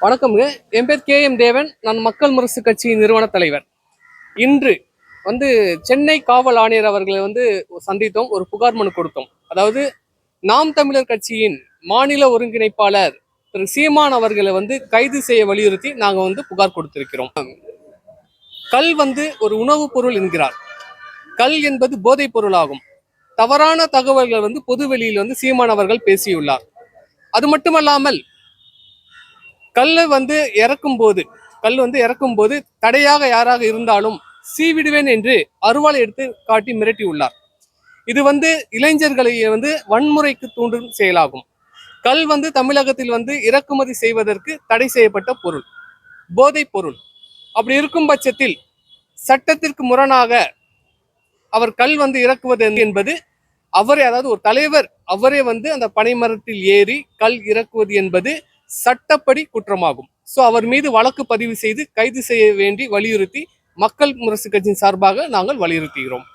வணக்கம்ங்க. என் பேர் K M தேவன். நான் மக்கள் முரசு கட்சியின் நிறுவன தலைவர். இன்று வந்து சென்னை காவல் ஆணையர் அவர்களை வந்து சந்தித்தோம். ஒரு புகார் மனு கொடுத்தோம். அதாவது நாம் தமிழர் கட்சியின் மாநில ஒருங்கிணைப்பாளர் திரு சீமான் அவர்களை வந்து கைது செய்ய வலியுறுத்தி நாங்கள் வந்து புகார் கொடுத்திருக்கிறோம். கல் வந்து ஒரு உணவுப் பொருள் என்கிறார். கல் என்பது போதைப் பொருளாகும். தவறான தகவல்கள் வந்து பொதுவெளியில் வந்து சீமான் அவர்கள் பேசியுள்ளார். அது மட்டுமல்லாமல் கல்லை வந்து இறக்கும் போது கல் வந்து இறக்கும் போது தடையாக யாராக இருந்தாலும் சீவிடுவேன் என்று அருவாளை எடுத்து காட்டி மிரட்டியுள்ளார். இது வந்து இளைஞர்களை வந்து வன்முறைக்கு தூண்டும் செயலாகும். கல் வந்து தமிழகத்தில் வந்து இறக்குமதி செய்வதற்கு தடை செய்யப்பட்ட பொருள் போதைப் பொருள். அப்படி இருக்கும் பட்சத்தில் சட்டத்திற்கு முரணாக அவர் கல் வந்து இறக்குவது என்பது அவரே அதாவது ஒரு தலைவர் அவரே வந்து அந்த பனைமரத்தில் ஏறி கல் இறக்குவது என்பது சட்டப்படி குற்றமாகும். ஸோ அவர் மீது வழக்கு பதிவு செய்து கைது செய்ய வேண்டி வலியுறுத்தி மக்கள் முரசு கட்சியின் சார்பாக நாங்கள் வலியுறுத்துகிறோம்.